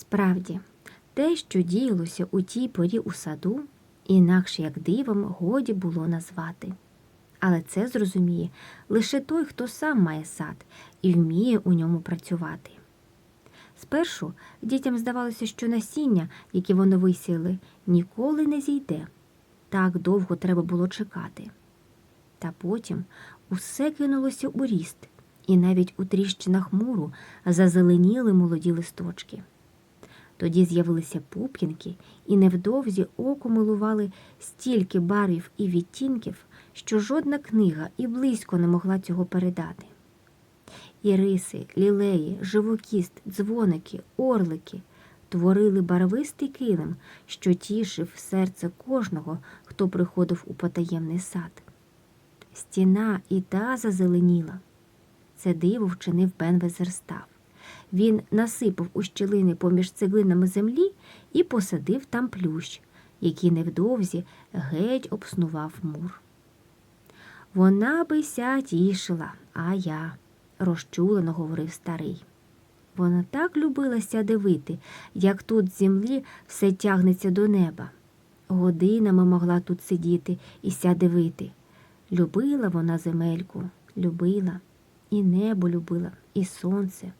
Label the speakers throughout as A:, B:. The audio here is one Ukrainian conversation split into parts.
A: Справді, те, що діялося у тій порі у саду, інакше як дивом годі було назвати. Але це зрозуміє лише той, хто сам має сад і вміє у ньому працювати. Спершу дітям здавалося, що насіння, яке вони висіяли, ніколи не зійде. Так довго треба було чекати. Та потім усе кинулося у ріст, і навіть у тріщинах муру зазеленіли молоді листочки. Тоді з'явилися пуп'янки, і невдовзі око милували стільки барвів і відтінків, що жодна книга і близько не могла цього передати. Іриси, лілеї, живокіст, дзвоники, орлики творили барвистий килим, що тішив серце кожного, хто приходив у потаємний сад. Стіна і та зазеленіла. Це диво вчинив Бен Везерстав. Він насипав у щілини поміж цеглинами землі і посадив там плющ, який невдовзі геть обснував мур. Вона би ся тішила, а я, розчулено говорив старий. Вона так любилася дивити, як тут з землі все тягнеться до неба. Годинами могла тут сидіти і ся дивити. Любила вона земельку, любила, і небо любила, і сонце.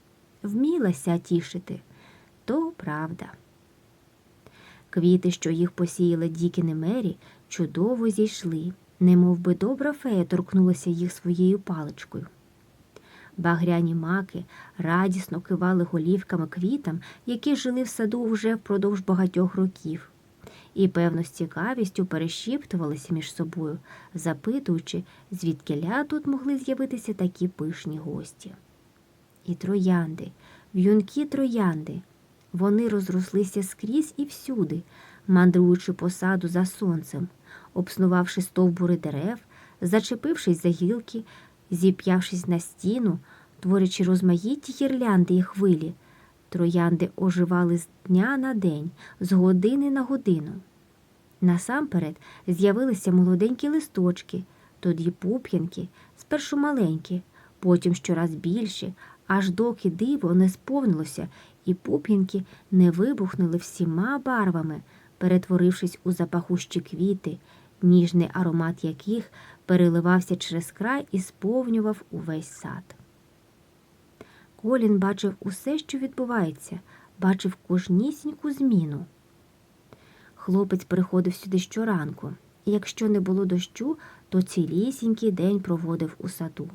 A: Вмілася тішити, то правда. Квіти, що їх посіяла Дікіни Мері, чудово зійшли, немов би добра фея торкнулася їх своєю паличкою. Багряні маки радісно кивали голівками квітам, які жили в саду вже впродовж багатьох років, і, певно, з цікавістю перешіптувалися між собою, запитуючи, звідкиля тут могли з'явитися такі пишні гості. І троянди, в'юнкі троянди. Вони розрослися скрізь і всюди, мандруючи по саду за сонцем, обснувавши стовбури дерев, зачепившись за гілки, зіп'явшись на стіну, творячи розмаїтті гірлянди і хвилі. Троянди оживали з дня на день, з години на годину. Насамперед з'явилися молоденькі листочки, тоді пуп'янки, спершу маленькі, потім щораз більші, аж доки диво не сповнилося, і пуп'янки не вибухнули всіма барвами, перетворившись у запахущі квіти, ніжний аромат яких переливався через край і сповнював увесь сад. Колін бачив усе, що відбувається, бачив кожнісіньку зміну. Хлопець приходив сюди щоранку, і якщо не було дощу, то цілісінький день проводив у саду.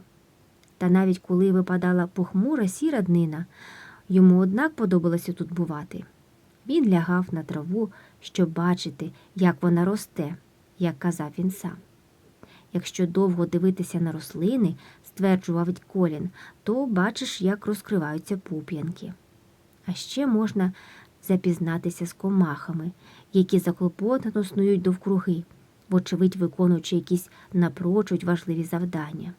A: Та навіть коли випадала похмура сіра днина, йому однак подобалося тут бувати. Він лягав на траву, щоб бачити, як вона росте, як казав він сам. Якщо довго дивитися на рослини, стверджував Колін, то бачиш, як розкриваються пуп'янки. А ще можна запізнатися з комахами, які заклопотано снують довкруги, вочевидь виконуючи якісь напрочудь важливі завдання.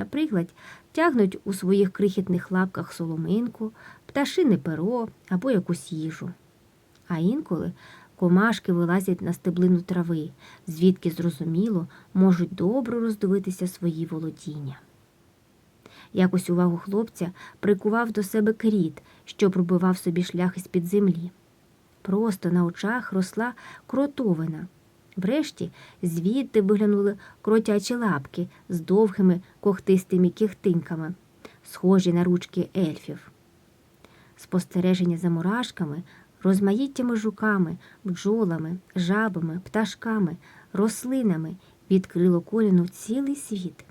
A: Наприклад, тягнуть у своїх крихітних лапках соломинку, пташине перо або якусь їжу. А інколи комашки вилазять на стеблину трави, звідки, зрозуміло, можуть добре роздивитися свої володіння. Якось увагу хлопця прикував до себе кріт, що пробивав собі шлях із під землі. Просто на очах росла кротовина. Врешті звідти виглянули кротячі лапки з довгими когтистими кіхтинками, схожі на ручки ельфів. Спостереження за мурашками, розмаїттями жуками, бджолами, жабами, пташками, рослинами відкрило коліну цілий світ.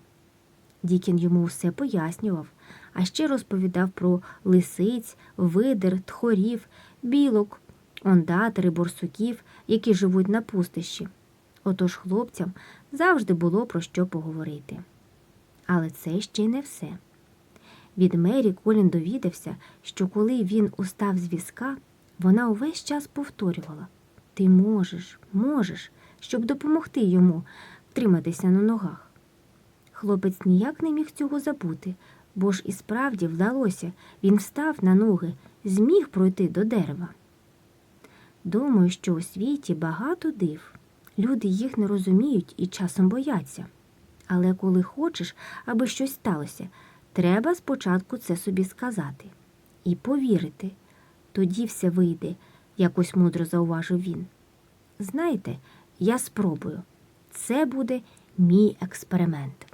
A: Дікін йому все пояснював, а ще розповідав про лисиць, видер, тхорів, білок, ондатери, борсуків, які живуть на пустищі. Отож хлопцям завжди було про що поговорити. Але це ще й не все. Від Мері Колін довідався, що коли він устав з візка, вона увесь час повторювала Ти можеш, можеш, щоб допомогти йому втриматися на ногах. Хлопець ніяк не міг цього забути, бо ж і справді вдалося, він встав на ноги, зміг пройти до дерева. Думаю, що у світі багато див. Люди їх не розуміють і часом бояться. Але коли хочеш, аби щось сталося, треба спочатку це собі сказати і повірити. Тоді все вийде, якось мудро зауважив він. Знаєте, я спробую. Це буде мій експеримент.